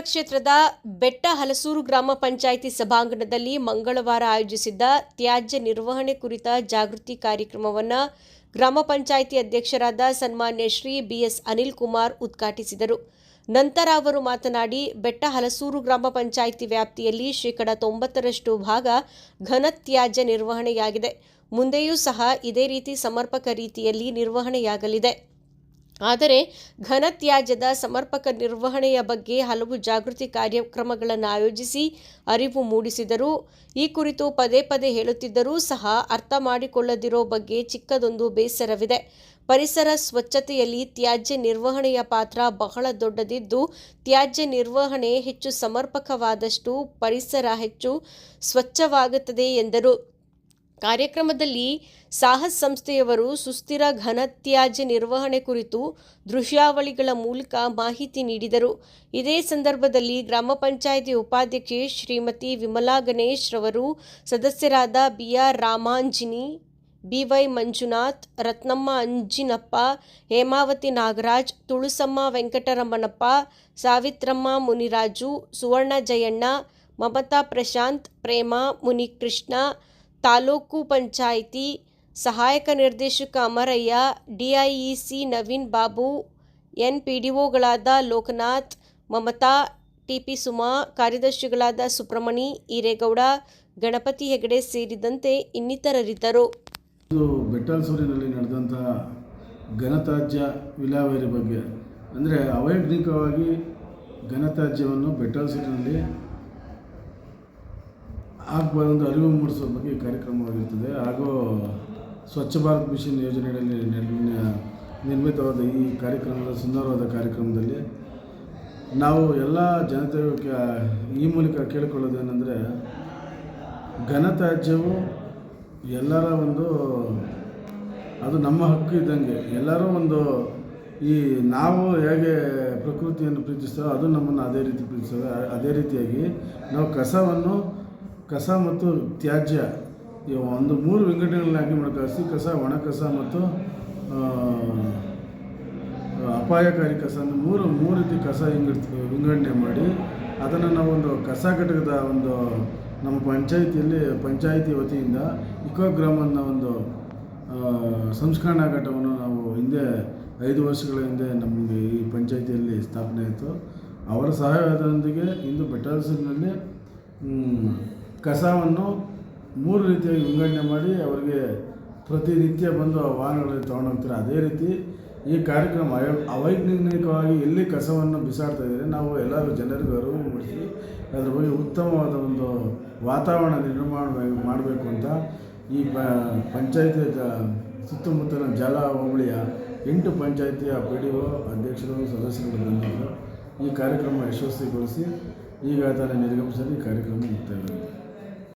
ಕ್ಷೇತ್ರದ ಬೆಟ್ಟ ಹಲಸೂರು ಗ್ರಾಮ ಪಂಚಾಯಿತಿ ಸಭಾಂಗಣದಲ್ಲಿ ಮಂಗಳವಾರ ಆಯೋಜಿಸಿದ್ದ ತ್ಯಾಜ್ಯ ನಿರ್ವಹಣೆ ಕುರಿತ ಜಾಗೃತಿ ಕಾರ್ಯಕ್ರಮವನ್ನು ಗ್ರಾಮ ಪಂಚಾಯಿತಿ ಅಧ್ಯಕ್ಷರಾದ ಸನ್ಮಾನ್ಯ ಶ್ರೀ ಬಿಎಸ್ ಅನಿಲ್ ಕುಮಾರ್ ಉದ್ಘಾಟಿಸಿದರು. ನಂತರ ಅವರು ಮಾತನಾಡಿ ಬೆಟ್ಟ ಹಲಸೂರು ಗ್ರಾಮ ಪಂಚಾಯಿತಿ ವ್ಯಾಪ್ತಿಯಲ್ಲಿ ಶೇಕಡ ತೊಂಬತ್ತರಷ್ಟು ಭಾಗ ಘನ ತ್ಯಾಜ್ಯ ನಿರ್ವಹಣೆಯಾಗಿದೆ. ಮುಂದೆಯೂ ಸಹ ಇದೇ ರೀತಿ ಸಮರ್ಪಕ ರೀತಿಯಲ್ಲಿ ನಿರ್ವಹಣೆಯಾಗಲಿದೆ. ಆದರೆ ಘನತ್ಯಾಜ್ಯದ ಸಮರ್ಪಕ ನಿರ್ವಹಣೆಯ ಬಗ್ಗೆ ಹಲವು ಜಾಗೃತಿ ಕಾರ್ಯಕ್ರಮಗಳನ್ನು ಆಯೋಜಿಸಿ ಅರಿವು ಮೂಡಿಸಿದರು. ಈ ಕುರಿತು ಪದೇ ಪದೇ ಹೇಳುತ್ತಿದ್ದರೂ ಸಹ ಅರ್ಥ ಮಾಡಿಕೊಳ್ಳದಿರೋ ಬಗ್ಗೆ ಚಿಕ್ಕದೊಂದು ಬೇಸರವಿದೆ. ಪರಿಸರ ಸ್ವಚ್ಛತೆಯಲ್ಲಿ ತ್ಯಾಜ್ಯ ನಿರ್ವಹಣೆಯ ಪಾತ್ರ ಬಹಳ ದೊಡ್ಡದಿದ್ದು, ತ್ಯಾಜ್ಯ ನಿರ್ವಹಣೆ ಹೆಚ್ಚು ಸಮರ್ಪಕವಾದಷ್ಟು ಪರಿಸರ ಹೆಚ್ಚು ಸ್ವಚ್ಛವಾಗುತ್ತದೆ ಎಂದರು. ಕಾರ್ಯಕ್ರಮದಲ್ಲಿ ಸಾಹಸ್ ಸಂಸ್ಥೆಯವರು ಸುಸ್ಥಿರ ಘನತ್ಯಾಜ್ಯ ನಿರ್ವಹಣೆ ಕುರಿತು ದೃಶ್ಯಾವಳಿಗಳ ಮೂಲಕ ಮಾಹಿತಿ ನೀಡಿದರು. ಇದೇ ಸಂದರ್ಭದಲ್ಲಿ ಗ್ರಾಮ ಪಂಚಾಯಿತಿ ಉಪಾಧ್ಯಕ್ಷೆ ಶ್ರೀಮತಿ ವಿಮಲಾ ಗಣೇಶ್ ರವರು, ಸದಸ್ಯರಾದ ಬಿಆರ್ ರಾಮಾಂಜಿನಿ, ಬಿವೈ ಮಂಜುನಾಥ್, ರತ್ನಮ್ಮ ಅಂಜಿನಪ್ಪ, ಹೇಮಾವತಿ ನಾಗರಾಜ್, ತುಳುಸಮ್ಮ ವೆಂಕಟರಮಣಪ್ಪ, ಸಾವಿತ್ರಮ್ಮ ಮುನಿರಾಜು, ಸುವರ್ಣ ಜಯಣ್ಣ, ಮಮತಾ ಪ್ರಶಾಂತ್, ಪ್ರೇಮ ಮುನಿಕೃಷ್ಣ ತಾಲೂಕು ಪಂಚಾಯಿತಿ ಸಹಾಯಕ ನಿರ್ದೇಶಕ Amarayya, DIEC Naveen Babu N P D ಒಗಳಾದ Lokanath, Mamata, TP Suma, ಕಾರ್ಯದರ್ಶಿಗಳಾದ ಸುಬ್ರಮಣಿ ಈರೇಗೌಡ ಗಣಪತಿ ಹೆಗಡೆ ಸೇರಿದಂತೆ ಇನ್ನಿತರರಿದ್ದರು. ಬೆಟ್ಟಲ್ಸೂರಿನಲ್ಲಿ ನಡೆದಂಥ ಘನತ್ಯಾಜ್ಯ ವಿಲೇವಾರಿ ಬಗ್ಗೆ. ಅಂದರೆ ಅವೈಜ್ಞಿಕವಾಗಿ ಘನತ್ಯಾಜ್ಯವನ್ನು ಬೆಟ್ಟಲ್ಸೂರಿನಲ್ಲಿ ಆಗಬಾರ್ದು ಅರಿವು ಮೂಡಿಸುವ ಬಗ್ಗೆ ಈ ಕಾರ್ಯಕ್ರಮವಾಗಿರ್ತದೆ ಹಾಗೂ ಸ್ವಚ್ಛ ಭಾರತ್ ಮಿಷನ್ ಯೋಜನೆಯಲ್ಲಿ ನಿರ್ಮ- ನಿರ್ಮಿತವಾದ ಈ ಕಾರ್ಯಕ್ರಮದ ಸುಂದರವಾದ ಕಾರ್ಯಕ್ರಮದಲ್ಲಿ ನಾವು ಎಲ್ಲ ಜನತೆಯು ಈ ಮೂಲಕ ಕೇಳಿಕೊಳ್ಳೋದೇನೆಂದರೆ, ಘನತ್ಯಾಜ್ಯವು ಎಲ್ಲರ ಒಂದು, ಅದು ನಮ್ಮ ಹಕ್ಕು ಇದ್ದಂಗೆ ಎಲ್ಲರೂ ಒಂದು ಈ ನಾವು ಹೇಗೆ ಪ್ರಕೃತಿಯನ್ನು ಪ್ರೀತಿಸ್ತೇವೋ ಅದು ನಮ್ಮನ್ನು ಅದೇ ರೀತಿ ಪ್ರೀತಿಸ್ತದೆ. ಅದೇ ರೀತಿಯಾಗಿ ನಾವು ಕಸವನ್ನು ಕಸ ಮತ್ತು ತ್ಯಾಜ್ಯ ಈ ಒಂದು ಮೂರು ವಿಂಗಡಣೆಗಳನ್ನಾಗಿ ಮಾಡಿ ಹಸಿ ಕಸ, ಒಣ ಕಸ ಮತ್ತು ಅಪಾಯಕಾರಿ ಕಸ ಮೂರು ಮೂರು ರೀತಿ ಕಸ ವಿಂಗಡ್, ವಿಂಗಡಣೆ ಮಾಡಿ ಅದನ್ನು ನಾವೊಂದು ಕಸ ಘಟಕದ ಒಂದು ನಮ್ಮ ಪಂಚಾಯಿತಿಯಲ್ಲಿ, ಪಂಚಾಯಿತಿ ವತಿಯಿಂದ ಇಕೋಗ್ರಾಮನ್ನ ಒಂದು ಸಂಸ್ಕರಣಾ ಘಟವನ್ನು ನಾವು ಹಿಂದೆ ಐದು ವರ್ಷಗಳ ಹಿಂದೆ ನಮಗೆ ಈ ಪಂಚಾಯಿತಿಯಲ್ಲಿ ಸ್ಥಾಪನೆ ಆಯಿತು. ಅವರ ಸಹಾಯದೊಂದಿಗೆ ಇಂದು ಬೆಟ್ಟಲ್ಸಿನಲ್ಲಿ ಕಸವನ್ನು ಮೂರು ರೀತಿಯಾಗಿ ವಿಂಗಡಣೆ ಮಾಡಿ ಅವರಿಗೆ ಪ್ರತಿನಿತ್ಯ ಬಂದು ಆ ವಾಹನಗಳಲ್ಲಿ ತೊಗೊಂಡೋಗ್ತಾರೆ ಅದೇ ರೀತಿ ಈ ಕಾರ್ಯಕ್ರಮ ಅವೈಜ್ಞಾನಿಕವಾಗಿ ಎಲ್ಲಿ ಕಸವನ್ನು ಬಿಸಾಡ್ತಾ ಇದ್ದಾರೆ, ನಾವು ಎಲ್ಲರೂ ಜನರಿಗೂ ಅರಿವು ಮೂಡಿಸಿ ಅದರ ಬಗ್ಗೆ ಉತ್ತಮವಾದ ಒಂದು ವಾತಾವರಣ ನಿರ್ಮಾಣ ಮಾಡಬೇಕು ಅಂತ ಈ ಪ, ಪಂಚಾಯಿತಿ ಸುತ್ತಮುತ್ತಲಿನ ಜಲ ಹೋಬಳಿಯ ಎಂಟು ಪಂಚಾಯಿತಿಯ ಪಿ ಡಿ ಒ ಅಧ್ಯಕ್ಷರು ಸದಸ್ಯರು ಈ ಕಾರ್ಯಕ್ರಮ ಯಶಸ್ವಿಗೊಳಿಸಿ ಈಗ ತಾನೇ ನಿರ್ಗಮಿಸಲು ಈ ಕಾರ್ಯಕ್ರಮ ಮುಕ್ತಾಯವಾಗಿದೆ.